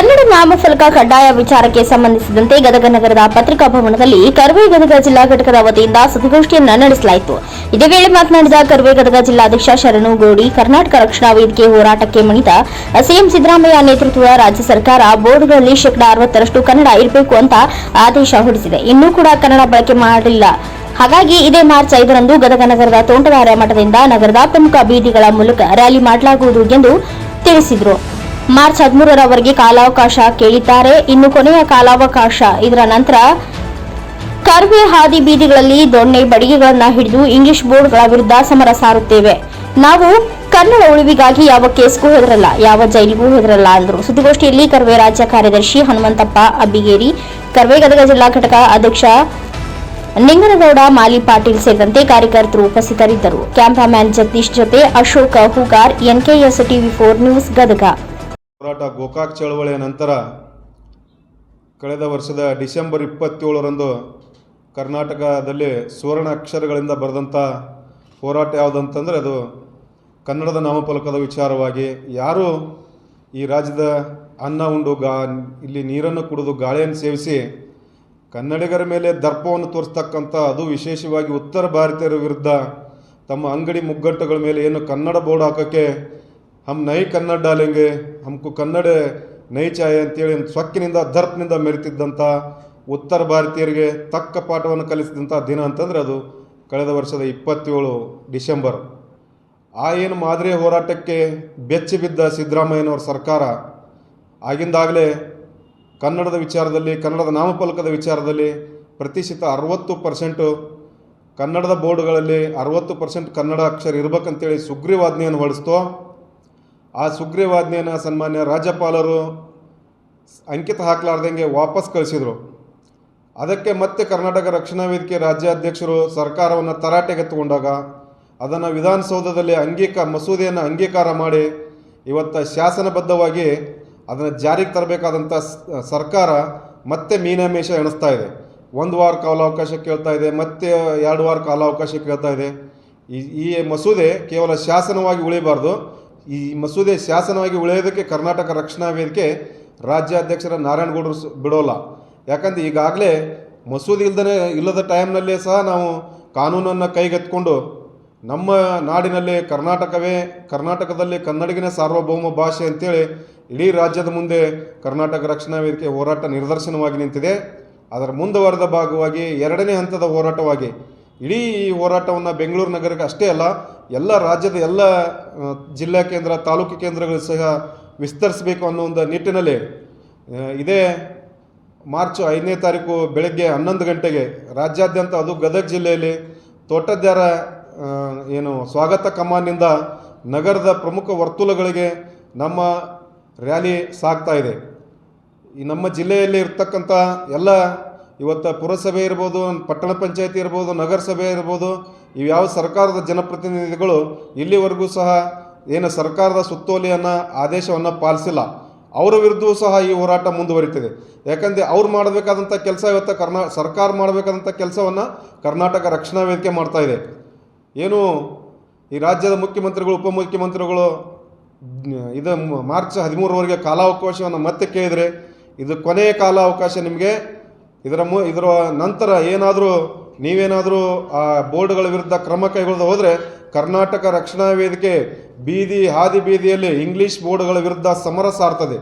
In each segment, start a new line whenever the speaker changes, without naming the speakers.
ಕನ್ನಡ ನಾಮಫಲಕ ಕಡ್ಡಾಯ ವಿಚಾರಕ್ಕೆ ಸಂಬಂಧಿಸಿದಂತೆ ಗದಗ ನಗರದ ಪತ್ರಿಕಾ ಭವನದಲ್ಲಿ ಕರ್ವೆ ಗದಗ ಜಿಲ್ಲಾ ಘಟಕದ ವತಿಯಿಂದ ಸುದ್ದಿಗೋಷ್ಠಿಯನ್ನು ನಡೆಸಲಾಯಿತು. ಇದೇ ವೇಳೆ ಮಾತನಾಡಿದ ಕರ್ವೆ ಗದಗ ಜಿಲ್ಲಾಧ್ಯಕ್ಷ ಶರಣು ಗೋಡಿ, ಕರ್ನಾಟಕ ರಕ್ಷಣಾ ವೇದಿಕೆ ಹೋರಾಟಕ್ಕೆ ಮಣಿದ ಸಿಎಂ ಸಿದ್ದರಾಮಯ್ಯ ನೇತೃತ್ವದ ರಾಜ್ಯ ಸರ್ಕಾರ ಬೋರ್ಡ್ಗಳಲ್ಲಿ ಶೇಕಡಾ ಅರವತ್ತರಷ್ಟು ಕನ್ನಡ ಇರಬೇಕು ಅಂತ ಆದೇಶ ಹೊರಡಿಸಿದೆ. ಇನ್ನೂ ಕೂಡ ಕನ್ನಡ ಬಳಕೆ ಮಾಡಲಿಲ್ಲ ಹಾಗಾಗಿ ಇದೇ ಮಾರ್ಚ್ ಐದರಂದು ಗದಗ ನಗರದ ತೋಂಟದಾರ್ಯ ಮಠದಿಂದ ನಗರದ ಪ್ರಮುಖ ಬೀದಿಗಳ ಮೂಲಕ ರ್ಯಾಲಿ ಮಾಡಲಾಗುವುದು ಎಂದು ತಿಳಿಸಿದರು. ಮಾರ್ಚ್ ಹದಿಮೂರರವರೆಗೆ ಕಾಲಾವಕಾಶ ಕೇಳಿದ್ದಾರೆ. ಇನ್ನು ಕೊನೆಯ ಕಾಲಾವಕಾಶ ಇದರ ನಂತರ ಕರ್ವೆ ಹಾದಿ ಬೀದಿಗಳಲ್ಲಿ ದೊಣ್ಣೆ ಬಡಿಗೆಗಳನ್ನು ಹಿಡಿದು ಇಂಗ್ಲಿಷ್ ಬೋರ್ಡ್ಗಳ ವಿರುದ್ಧ ಸಮರ ಸಾರುತ್ತೇವೆ. ನಾವು ಕನ್ನಡ ಉಳಿವಿಗಾಗಿ ಯಾವ ಕೇಸ್ಗೂ ಹೆದರಲ್ಲ, ಯಾವ ಜೈಲಿಗೂ ಹೆದರಲ್ಲ ಅಂದರು. ಸುದ್ದಿಗೋಷ್ಠಿಯಲ್ಲಿ ಕರ್ವೆ ರಾಜ್ಯ ಕಾರ್ಯದರ್ಶಿ ಹನುಮಂತಪ್ಪ ಅಬ್ಬಿಗೇರಿ ಕರ್ವೆ ಗದಗ ಜಿಲ್ಲಾ ಘಟಕ ಅಧ್ಯಕ್ಷ ನಿಂಗನಗೌಡ, ಮಾಲಿ ಪಾಟೀಲ್ ಸೇರಿದಂತೆ ಕಾರ್ಯಕರ್ತರು ಉಪಸ್ಥಿತರಿದ್ದರು. ಕ್ಯಾಮರಾಮ್ಯಾನ್ ಜಗದೀಶ್ ಜೊತೆ Ashoka Hoogar, NKS TV four news Gadag.
ಹೋರಾಟ ಗೋಕಾಕ್ ಚಳವಳಿಯ ನಂತರ ಕಳೆದ ವರ್ಷದ ಡಿಸೆಂಬರ್ ಇಪ್ಪತ್ತೇಳರಂದು ಕರ್ನಾಟಕದಲ್ಲಿ ಸುವರ್ಣ ಅಕ್ಷರಗಳಿಂದ ಬರೆದಂಥ ಹೋರಾಟ ಯಾವುದಂತಂದರೆ ಅದು ಕನ್ನಡದ ನಾಮಫಲಕದ ವಿಚಾರವಾಗಿ ಯಾರು ಈ ರಾಜ್ಯದ ಅನ್ನ ಉಂಡು ಗಾ, ಇಲ್ಲಿ ನೀರನ್ನು ಕುಡಿದು ಗಾಳಿಯನ್ನು ಸೇವಿಸಿ ಕನ್ನಡಿಗರ ಮೇಲೆ ದರ್ಪವನ್ನು ತೋರಿಸ್ತಕ್ಕಂಥ ಅದು ವಿಶೇಷವಾಗಿ ಉತ್ತರ ಭಾರತೀಯರ ವಿರುದ್ಧ ತಮ್ಮ ಅಂಗಡಿ ಮುಗ್ಗಟ್ಟುಗಳ ಮೇಲೆ ಏನು ಕನ್ನಡ ಬೋರ್ಡ್ ಹಾಕೋಕ್ಕೆ ಹಮ್ ನೈ ಕನ್ನಡ ಡಾಲೆಂಗೆ ಹಮ್ಕು ಕನ್ನಡ ನೈ ಚಾಯ್ ಅಂತೇಳಿ ಸೊಕ್ಕಿನಿಂದ ದರ್ಪ್ನಿಂದ ಮೆರೆತಿದ್ದಂಥ ಉತ್ತರ ಭಾರತೀಯರಿಗೆ ತಕ್ಕ ಪಾಠವನ್ನು ಕಲಿಸಿದಂಥ ದಿನ ಅಂತಂದರೆ ಅದು ಕಳೆದ ವರ್ಷದ ಇಪ್ಪತ್ತೇಳು ಡಿಸೆಂಬರ್. ಆ ಏನು ಮಾದರಿ ಹೋರಾಟಕ್ಕೆ ಬೆಚ್ಚಿ ಬಿದ್ದ ಸಿದ್ದರಾಮಯ್ಯನವರ ಸರ್ಕಾರ, ಆಗಿಂದಾಗಲೇ ಕನ್ನಡದ ವಿಚಾರದಲ್ಲಿ, ಕನ್ನಡದ ನಾಮಫಲಕದ ವಿಚಾರದಲ್ಲಿ ಪ್ರತಿಶತ ಅರವತ್ತು ಪರ್ಸೆಂಟು ಕನ್ನಡದ ಬೋರ್ಡ್ಗಳಲ್ಲಿ ಅರವತ್ತು ಪರ್ಸೆಂಟ್ ಕನ್ನಡ ಅಕ್ಷರ ಇರಬೇಕಂತೇಳಿ ಸುಗ್ರೀವಾಜ್ಞೆಯನ್ನು ಹೊರಡಿಸ್ತೋ. ಆ ಸುಗ್ರೀವಾಜ್ಞೆಯನ್ನು ಸನ್ಮಾನ್ಯ ರಾಜ್ಯಪಾಲರು ಅಂಕಿತ ಹಾಕ್ಲಾರ್ದಂಗೆ ವಾಪಸ್ ಕಳಿಸಿದರು. ಅದಕ್ಕೆ ಮತ್ತೆ ಕರ್ನಾಟಕ ರಕ್ಷಣಾ ವೇದಿಕೆ ರಾಜ್ಯಾಧ್ಯಕ್ಷರು ಸರ್ಕಾರವನ್ನು ತರಾಟೆಗೆ ತಗೊಂಡಾಗ ಅದನ್ನು ವಿಧಾನಸೌಧದಲ್ಲಿ ಅಂಗೀಕ, ಮಸೂದೆಯನ್ನು ಅಂಗೀಕಾರ ಮಾಡಿ ಇವತ್ತು ಶಾಸನಬದ್ಧವಾಗಿ ಅದನ್ನು ಜಾರಿಗೆ ತರಬೇಕಾದಂಥ ಸರ್ಕಾರ ಮತ್ತೆ ಮೀನಾಮೇಷ ಎಣಿಸ್ತಾ ಇದೆ. ಒಂದು ವಾರ ಕಾಲಾವಕಾಶ ಕೇಳ್ತಾ ಇದೆ, ಮತ್ತೆ ಎರಡು ವಾರ ಕಾಲಾವಕಾಶ ಕೇಳ್ತಾ ಇದೆ. ಈ ಈ ಮಸೂದೆ ಕೇವಲ ಶಾಸನವಾಗಿ ಉಳಿಬಾರ್ದು ಈ ಮಸೂದೆ ಶಾಸನವಾಗಿ ಉಳಿಯೋದಕ್ಕೆ ಕರ್ನಾಟಕ ರಕ್ಷಣಾ ವೇದಿಕೆ ರಾಜ್ಯಾಧ್ಯಕ್ಷರ ನಾರಾಯಣಗೌಡರು ಬಿಡೋಲ್ಲ. ಯಾಕಂದ್ರೆ ಈಗಾಗಲೇ ಮಸೂದೆ ಇಲ್ಲದೇ ಇಲ್ಲದ ಟೈಮ್ನಲ್ಲೇ ಸಹ ನಾವು ಕಾನೂನನ್ನು ಕೈಗೆತ್ಕೊಂಡು ನಮ್ಮ ನಾಡಿನಲ್ಲಿ ಕರ್ನಾಟಕವೇ, ಕರ್ನಾಟಕದಲ್ಲಿ ಕನ್ನಡಿಗಿನ ಸಾರ್ವಭೌಮ ಭಾಷೆ ಅಂತೇಳಿ ಇಡೀ ರಾಜ್ಯದ ಮುಂದೆ ಕರ್ನಾಟಕ ರಕ್ಷಣಾ ವೇದಿಕೆ ಹೋರಾಟ ನಿದರ್ಶನವಾಗಿ ನಿಂತಿದೆ. ಅದರ ಮುಂದುವರೆದ ಭಾಗವಾಗಿ ಎರಡನೇ ಹಂತದ ಹೋರಾಟವಾಗಿ ಇಡೀ ಹೋರಾಟವನ್ನು ಬೆಂಗಳೂರು ನಗರಕ್ಕೆ ಅಷ್ಟೇ ಅಲ್ಲ, ಎಲ್ಲ ರಾಜ್ಯದ ಎಲ್ಲ ಜಿಲ್ಲಾ ಕೇಂದ್ರ, ತಾಲೂಕು ಕೇಂದ್ರಗಳು ಸಹ ವಿಸ್ತರಿಸಬೇಕು ಅನ್ನೋ ಒಂದು ನಿಟ್ಟಿನಲ್ಲಿ ಇದೇ ಮಾರ್ಚ್ ಐದನೇ ತಾರೀಕು ಬೆಳಗ್ಗೆ ಹನ್ನೊಂದು ಗಂಟೆಗೆ ರಾಜ್ಯಾದ್ಯಂತ ಅದು ಗದಗ ಜಿಲ್ಲೆಯಲ್ಲಿ ತೋಟದ್ಯಾರ ಏನು ಸ್ವಾಗತ ಕಮಾನಿಂದ ನಗರದ ಪ್ರಮುಖ ವರ್ತುಲಗಳಿಗೆ ನಮ್ಮ ರ್ಯಾಲಿ ಸಾಗ್ತಾ ಇದೆ. ಈ ನಮ್ಮ ಜಿಲ್ಲೆಯಲ್ಲಿ ಇರ್ತಕ್ಕಂಥ ಎಲ್ಲ ಇವತ್ತು ಪುರಸಭೆ ಇರ್ಬೋದು, ಪಟ್ಟಣ ಪಂಚಾಯತಿ ಇರ್ಬೋದು, ನಗರಸಭೆ ಇರ್ಬೋದು ಇವ್ಯಾವ ಸರ್ಕಾರದ ಜನಪ್ರತಿನಿಧಿಗಳು ಇಲ್ಲಿವರೆಗೂ ಸಹ ಏನು ಸರ್ಕಾರದ ಸುತ್ತೋಲೆಯನ್ನು, ಆದೇಶವನ್ನು ಪಾಲಿಸಿಲ್ಲ. ಅವರ ವಿರುದ್ಧವೂ ಸಹ ಈ ಹೋರಾಟ ಮುಂದುವರಿತಿದೆ. ಯಾಕಂದರೆ ಅವ್ರು ಮಾಡಬೇಕಾದಂಥ ಕೆಲಸ ಇವತ್ತು ಕರ್ನಾ, ಸರ್ಕಾರ ಮಾಡಬೇಕಾದಂಥ ಕೆಲಸವನ್ನು ಕರ್ನಾಟಕ ರಕ್ಷಣಾ ವೇದಿಕೆ ಮಾಡ್ತಾ ಇದೆ. ಏನು ಈ ರಾಜ್ಯದ ಮುಖ್ಯಮಂತ್ರಿಗಳು, ಉಪಮುಖ್ಯಮಂತ್ರಿಗಳು, ಇದು ಮಾರ್ಚ್ ಹದಿಮೂರವರೆಗೆ ಕಾಲಾವಕಾಶವನ್ನು ಮತ್ತೆ ಕೇಳಿದರೆ, ಇದು ಕೊನೆಯ ಕಾಲಾವಕಾಶ ನಿಮಗೆ ಇದರ ಮು, ಇದರ ನಂತರ ಏನಾದರೂ ನೀವೇನಾದರೂ ಆ ಬೋರ್ಡ್ಗಳ ವಿರುದ್ಧ ಕ್ರಮ ಕೈಗೊಳ್ಳದೆ ಹೋದರೆ ಕರ್ನಾಟಕ ರಕ್ಷಣಾ ವೇದಿಕೆ ಬೀದಿ ಹಾದಿ ಬೀದಿಯಲ್ಲಿ ಇಂಗ್ಲೀಷ್ ಬೋರ್ಡ್ಗಳ ವಿರುದ್ಧ ಸಮರ ಸಾರ್ತದೆ.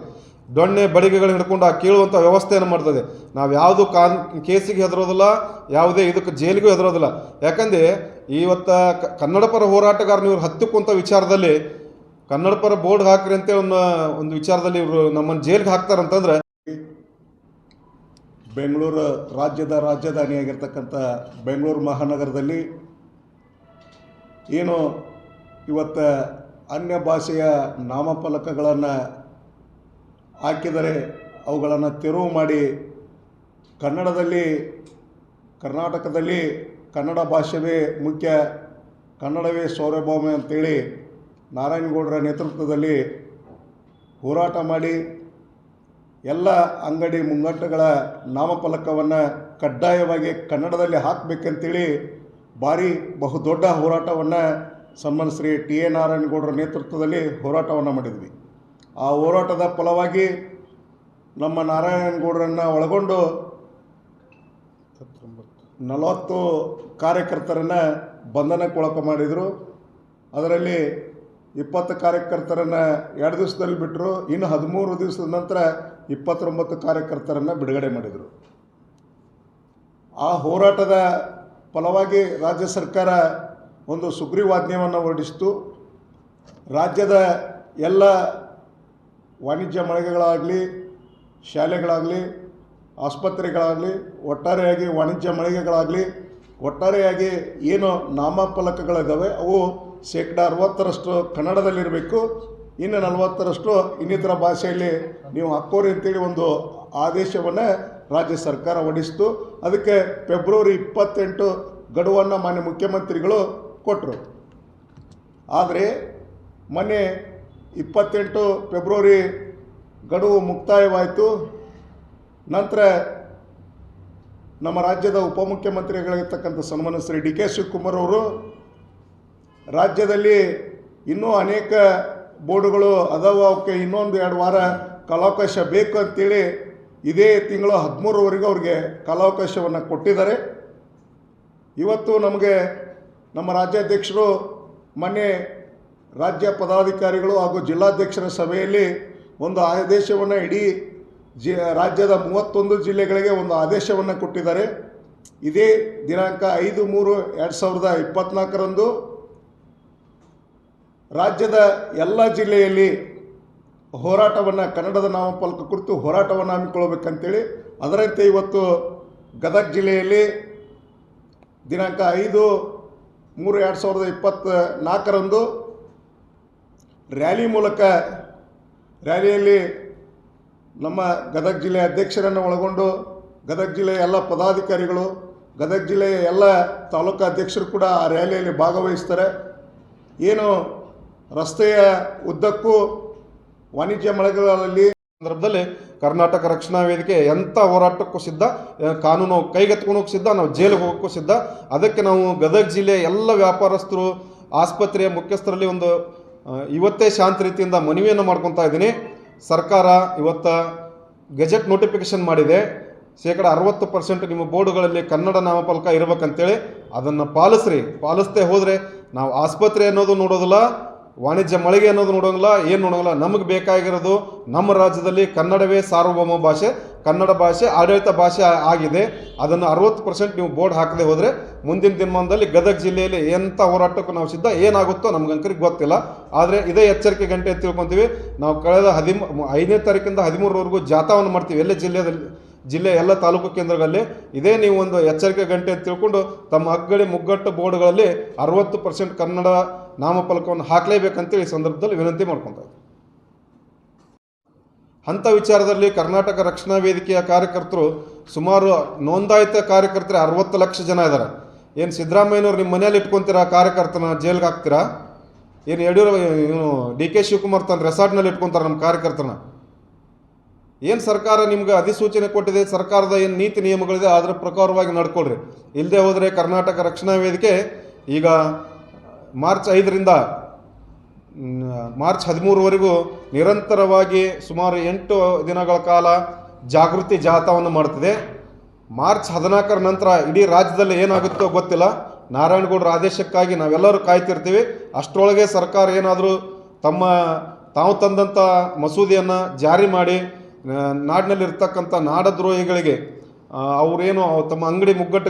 ದೊಣ್ಣೆ ಬಡಿಗೆಗಳು ಹಿಡ್ಕೊಂಡು ಆ ಕೇಳುವಂಥ ವ್ಯವಸ್ಥೆಯನ್ನು ಮಾಡ್ತದೆ. ನಾವು ಯಾವುದು ಕಾನ್, ಕೇಸಿಗೆ ಹೆದರೋದಿಲ್ಲ, ಯಾವುದೇ ಇದಕ್ಕೆ ಜೈಲಿಗೂ ಹೆದರೋದಿಲ್ಲ. ಯಾಕಂದರೆ ಇವತ್ತು ಕನ್ನಡ ಪರ ಹೋರಾಟಗಾರರು ಇವ್ರು ಹತ್ತಿಕ್ಕುವಂಥ ವಿಚಾರದಲ್ಲಿ ಕನ್ನಡ ಪರ ಬೋರ್ಡ್ ಹಾಕ್ರಿ ಅಂತೇಳಿ ಒಂದು ವಿಚಾರದಲ್ಲಿ ಇವರು ನಮ್ಮನ್ನು ಜೈಲಿಗೆ ಹಾಕ್ತಾರಂತಂದ್ರೆ
ಬೆಂಗಳೂರು ರಾಜ್ಯದ ರಾಜಧಾನಿಯಾಗಿರ್ತಕ್ಕಂಥ ಬೆಂಗಳೂರು ಮಹಾನಗರದಲ್ಲಿ ಏನು ಇವತ್ತು ಅನ್ಯ ಭಾಷೆಯ ನಾಮಫಲಕಗಳನ್ನು ಹಾಕಿದರೆ ಅವುಗಳನ್ನು ತೆರವು ಮಾಡಿ ಕನ್ನಡದಲ್ಲಿ, ಕರ್ನಾಟಕದಲ್ಲಿ ಕನ್ನಡ ಭಾಷೆವೇ ಮುಖ್ಯ, ಕನ್ನಡವೇ ಸೌರಭೌಮ ಅಂತೇಳಿ ನಾರಾಯಣಗೌಡರ ನೇತೃತ್ವದಲ್ಲಿ ಹೋರಾಟ ಮಾಡಿ ಎಲ್ಲ ಅಂಗಡಿ ಮುಂಗಟ್ಟುಗಳ ನಾಮಫಲಕವನ್ನು ಕಡ್ಡಾಯವಾಗಿ ಕನ್ನಡದಲ್ಲಿ ಹಾಕಬೇಕಂತೇಳಿ ಭಾರಿ ಬಹುದೊಡ್ಡ ಹೋರಾಟವನ್ನು ಸನ್ಮಾನ ಶ್ರೀ ಟಿ ಎ ನಾರಾಯಣಗೌಡರ ನೇತೃತ್ವದಲ್ಲಿ ಹೋರಾಟವನ್ನು ಮಾಡಿದ್ವಿ. ಆ ಹೋರಾಟದ ಫಲವಾಗಿ ನಮ್ಮ ನಾರಾಯಣಗೌಡರನ್ನು ಒಳಗೊಂಡು ನಲವತ್ತು ಕಾರ್ಯಕರ್ತರನ್ನು ಬಂಧನಕ್ಕೊಳಪ ಮಾಡಿದರು. ಅದರಲ್ಲಿ ಇಪ್ಪತ್ತು ಕಾರ್ಯಕರ್ತರನ್ನು ಎರಡು ದಿವಸದಲ್ಲಿ ಬಿಟ್ಟರು ಇನ್ನು ಹದಿಮೂರು ದಿವಸದ ನಂತರ ಇಪ್ಪತ್ತೊಂಬತ್ತು ಕಾರ್ಯಕರ್ತರನ್ನು ಬಿಡುಗಡೆ ಮಾಡಿದರು. ಆ ಹೋರಾಟದ ಫಲವಾಗಿ ರಾಜ್ಯ ಸರ್ಕಾರ ಒಂದು ಸುಗ್ರೀವಾಜ್ಞೆಯನ್ನು ಹೊರಡಿಸಿತು. ರಾಜ್ಯದ ಎಲ್ಲ ವಾಣಿಜ್ಯ ಮಳಿಗೆಗಳಾಗಲಿ, ಶಾಲೆಗಳಾಗಲಿ, ಆಸ್ಪತ್ರೆಗಳಾಗಲಿ, ಒಟ್ಟಾರೆಯಾಗಿ ವಾಣಿಜ್ಯ ಮಳಿಗೆಗಳಾಗಲಿ, ಒಟ್ಟಾರೆಯಾಗಿ ಏನು ನಾಮಫಲಕಗಳಿದ್ದಾವೆ, ಅವು ಶೇಕಡ ಅರವತ್ತರಷ್ಟು ಕನ್ನಡದಲ್ಲಿರಬೇಕು. ಇನ್ನು ನಲವತ್ತರಷ್ಟು ಇನ್ನಿತರ ಭಾಷೆಯಲ್ಲಿ ನೀವು ಹಾಕೋರಿ ಅಂತೇಳಿ ಒಂದು ಆದೇಶವನ್ನು ರಾಜ್ಯ ಸರ್ಕಾರ ಹೊಡಿಸ್ತು ಅದಕ್ಕೆ ಫೆಬ್ರವರಿ ಇಪ್ಪತ್ತೆಂಟು ಗಡುವನ್ನು ಮಾನ್ಯ ಮುಖ್ಯಮಂತ್ರಿಗಳು ಕೊಟ್ಟರು. ಆದರೆ ಮೊನ್ನೆ ಇಪ್ಪತ್ತೆಂಟು ಫೆಬ್ರವರಿ ಗಡುವು ಮುಕ್ತಾಯವಾಯಿತು. ನಂತರ ನಮ್ಮ ರಾಜ್ಯದ ಉಪಮುಖ್ಯಮಂತ್ರಿಗಳಿರ್ತಕ್ಕಂಥ ಸನ್ಮಾನ ಶ್ರೀ ಡಿ ಕೆ ಶಿವಕುಮಾರ್ ಅವರು ರಾಜ್ಯದಲ್ಲಿ ಇನ್ನೂ ಅನೇಕ ಬೋರ್ಡುಗಳು ಅದಾವ ಅವಕ್ಕೆ ಇನ್ನೊಂದು ಎರಡು ವಾರ ಕಾಲಾವಕಾಶ ಬೇಕು ಅಂತೇಳಿ ಇದೇ ತಿಂಗಳು ಹದಿಮೂರವರೆಗೂ ಅವ್ರಿಗೆ ಕಾಲಾವಕಾಶವನ್ನು ಕೊಟ್ಟಿದ್ದಾರೆ. ಇವತ್ತು ನಮಗೆ ನಮ್ಮ ರಾಜ್ಯಾಧ್ಯಕ್ಷರು, ಮೊನ್ನೆ ರಾಜ್ಯ ಪದಾಧಿಕಾರಿಗಳು ಹಾಗೂ ಜಿಲ್ಲಾಧ್ಯಕ್ಷರ ಸಭೆಯಲ್ಲಿ ಒಂದು ಆದೇಶವನ್ನು ಇಡೀ ಜಿ, ರಾಜ್ಯದ ಮೂವತ್ತೊಂದು ಜಿಲ್ಲೆಗಳಿಗೆ ಒಂದು ಆದೇಶವನ್ನು ಕೊಟ್ಟಿದ್ದಾರೆ. ಇದೇ ದಿನಾಂಕ ಐದು ಮೂರು ಎರಡು ಸಾವಿರದ ಇಪ್ಪತ್ತ್ನಾಲ್ಕರಂದು ರಾಜ್ಯದ ಎಲ್ಲ ಜಿಲ್ಲೆಯಲ್ಲಿ ಹೋರಾಟವನ್ನು ಕನ್ನಡದ ನಾಮಫಲಕ ಕುರಿತು ಹೋರಾಟವನ್ನು ಹಮ್ಮಿಕೊಳ್ಬೇಕಂತೇಳಿ ಅದರಂತೆ ಇವತ್ತು ಗದಗ ಜಿಲ್ಲೆಯಲ್ಲಿ ದಿನಾಂಕ ಐದು ಮೂರು ಎರಡು ಸಾವಿರದ ಇಪ್ಪತ್ತ ನಾಲ್ಕರಂದು ರ್ಯಾಲಿ ಮೂಲಕ, ರ್ಯಾಲಿಯಲ್ಲಿ ನಮ್ಮ ಗದಗ ಜಿಲ್ಲೆಯ ಅಧ್ಯಕ್ಷರನ್ನು ಒಳಗೊಂಡು ಗದಗ ಜಿಲ್ಲೆಯ ಎಲ್ಲ ಪದಾಧಿಕಾರಿಗಳು, ಗದಗ ಜಿಲ್ಲೆಯ ಎಲ್ಲ ತಾಲೂಕು ಅಧ್ಯಕ್ಷರು ಕೂಡ ಆ ರ್ಯಾಲಿಯಲ್ಲಿ ಭಾಗವಹಿಸ್ತಾರೆ. ಏನು ರಸ್ತೆಯ ಉದ್ದಕ್ಕೂ ವಾಣಿಜ್ಯ ಮಳೆಗಳಲ್ಲಿ
ಸಂದರ್ಭದಲ್ಲಿ ಕರ್ನಾಟಕ ರಕ್ಷಣಾ ವೇದಿಕೆ ಎಂಥ ಹೋರಾಟಕ್ಕೂ ಸಿದ್ಧ ಕಾನೂನು ಕೈಗೆತ್ಕೊಳೋಕ್ಕೂ ಸಿದ್ಧ, ನಾವು ಜೈಲಿಗೆ ಹೋಗೋಕ್ಕೂ ಸಿದ್ಧ. ಅದಕ್ಕೆ ನಾವು ಗದಗ ಜಿಲ್ಲೆಯ ಎಲ್ಲ ವ್ಯಾಪಾರಸ್ಥರು, ಆಸ್ಪತ್ರೆಯ ಮುಖ್ಯಸ್ಥರಲ್ಲಿ ಒಂದು ಇವತ್ತೇ ಶಾಂತ ರೀತಿಯಿಂದ ಮನವಿಯನ್ನು ಮಾಡ್ಕೊತಾ ಇದ್ದೀನಿ. ಸರ್ಕಾರ ಇವತ್ತ ಗೆಜೆಟ್ ನೋಟಿಫಿಕೇಶನ್ ಮಾಡಿದೆ. ಶೇಕಡ ಅರವತ್ತು ಪರ್ಸೆಂಟ್ ನಿಮ್ಮ ಬೋರ್ಡುಗಳಲ್ಲಿ ಕನ್ನಡ ನಾಮಫಲಕ ಇರಬೇಕಂತೇಳಿ. ಅದನ್ನು ಪಾಲಿಸ್ರಿ. ಪಾಲಿಸದೆ ಹೋದರೆ ನಾವು ಆಸ್ಪತ್ರೆ ಅನ್ನೋದು ನೋಡೋದಿಲ್ಲ. ವಾಣಿಜ್ಯ ಮಳಿಗೆ ಅನ್ನೋದು ನೋಡೋಂಗಿಲ್ಲ, ಏನು ನೋಡೋಂಗಿಲ್ಲ. ನಮಗೆ ಬೇಕಾಗಿರೋದು ನಮ್ಮ ರಾಜ್ಯದಲ್ಲಿ ಕನ್ನಡವೇ ಸಾರ್ವಭೌಮ ಭಾಷೆ, ಕನ್ನಡ ಭಾಷೆ, ಆಡಳಿತ ಭಾಷೆ ಆಗಿದೆ. ಅದನ್ನು ಅರವತ್ತು ಪರ್ಸೆಂಟ್ ನೀವು ಬೋರ್ಡ್ ಹಾಕದೆ ಹೋದರೆ ಮುಂದಿನ ದಿನಮಾನದಲ್ಲಿ ಗದಗ ಜಿಲ್ಲೆಯಲ್ಲಿ ಎಂಥ ಹೋರಾಟಕ್ಕೂ ನಾವು ಸಿದ್ಧ ಏನಾಗುತ್ತೋ ನಮ್ಗೆ ಅಂಕರಿಗೆ ಗೊತ್ತಿಲ್ಲ. ಆದರೆ ಇದೇ ಎಚ್ಚರಿಕೆ ಗಂಟೆ ಅಂತ ತಿಳ್ಕೊತೀವಿ. ನಾವು ಕಳೆದ ಹದಿಮೂ, ಐದನೇ ತಾರೀಕಿಂದ ಹದಿಮೂರವರೆಗೂ ಜಾಥಾವನ್ನು ಮಾಡ್ತೀವಿ. ಎಲ್ಲ ಜಿಲ್ಲೆಯಲ್ಲಿ, ಜಿಲ್ಲೆ ಎಲ್ಲ ತಾಲೂಕು ಕೇಂದ್ರಗಳಲ್ಲಿ. ಇದೇ ನೀವು ಒಂದು ಎಚ್ಚರಿಕೆ ಗಂಟೆ ಅಂತ ತಿಳ್ಕೊಂಡು ತಮ್ಮ ಹಗ್ಗಳಿ ಮುಗ್ಗಟ್ಟು ಬೋರ್ಡ್ಗಳಲ್ಲಿ ಅರವತ್ತು ಪರ್ಸೆಂಟ್ ಕನ್ನಡ ನಾಮಫಲಕವನ್ನು ಹಾಕಲೇಬೇಕಂತೇಳಿ ಈ ಸಂದರ್ಭದಲ್ಲಿ ವಿನಂತಿ ಮಾಡ್ಕೊತಾ ಇದ್ದೀವಿ ಅಂಥ ವಿಚಾರದಲ್ಲಿ ಕರ್ನಾಟಕ ರಕ್ಷಣಾ ವೇದಿಕೆಯ ಕಾರ್ಯಕರ್ತರು ಸುಮಾರು ನೋಂದಾಯಿತ ಕಾರ್ಯಕರ್ತರು ಅರವತ್ತು ಲಕ್ಷ ಜನ ಇದ್ದಾರೆ. ಏನು ಸಿದ್ದರಾಮಯ್ಯನವ್ರು ನಿಮ್ಮ ಮನೇಲಿ ಇಟ್ಕೊಂತೀರಾ ಕಾರ್ಯಕರ್ತನ ಜೈಲ್ಗೆ ಹಾಕ್ತೀರಾ? ಏನು ಯಡಿಯೂರಪ್ಪ ಇವನು ಡಿ ಕೆ ಶಿವಕುಮಾರ್ ತನ್ನ ರೆಸಾರ್ಟ್ನಲ್ಲಿ ಇಟ್ಕೊಂತಾರೆ ನಮ್ಮ ಕಾರ್ಯಕರ್ತನ? ಏನು ಸರ್ಕಾರ ನಿಮ್ಗೆ ಅಧಿಸೂಚನೆ ಕೊಟ್ಟಿದೆ, ಸರ್ಕಾರದ ಏನು ನೀತಿ ನಿಯಮಗಳಿದೆ, ಅದರ ಪ್ರಕಾರವಾಗಿ ನಡ್ಕೊಳ್ರಿ. ಇಲ್ಲದೆ ಹೋದರೆ ಕರ್ನಾಟಕ ರಕ್ಷಣಾ ವೇದಿಕೆ ಈಗ ಮಾರ್ಚ್ ಐದರಿಂದ ಮಾರ್ಚ್ ಹದಿಮೂರವರೆಗೂ ನಿರಂತರವಾಗಿ ಸುಮಾರು ಎಂಟು ದಿನಗಳ ಕಾಲ ಜಾಗೃತಿ ಜಾಥಾವನ್ನು ಮಾಡ್ತಿದೆ. ಮಾರ್ಚ್ ಹದಿನಾಲ್ಕರ ನಂತರ ಇಡೀ ರಾಜ್ಯದಲ್ಲಿ ಏನಾಗುತ್ತೋ ಗೊತ್ತಿಲ್ಲ. ನಾರಾಯಣಗೌಡರ ಆದೇಶಕ್ಕಾಗಿ ನಾವೆಲ್ಲರೂ ಕಾಯ್ತಿರ್ತೀವಿ. ಅಷ್ಟರೊಳಗೆ ಸರ್ಕಾರ ಏನಾದರೂ ತಮ್ಮ, ತಾವು ತಂದಂಥ ಮಸೂದೆಯನ್ನು ಜಾರಿ ಮಾಡಿ ನಾಡಿನಲ್ಲಿರ್ತಕ್ಕಂಥ ನಾಡದ್ರೋಹಿಗಳಿಗೆ ಅವರೇನು ತಮ್ಮ ಅಂಗಡಿ ಮುಗ್ಗಟ್ಟು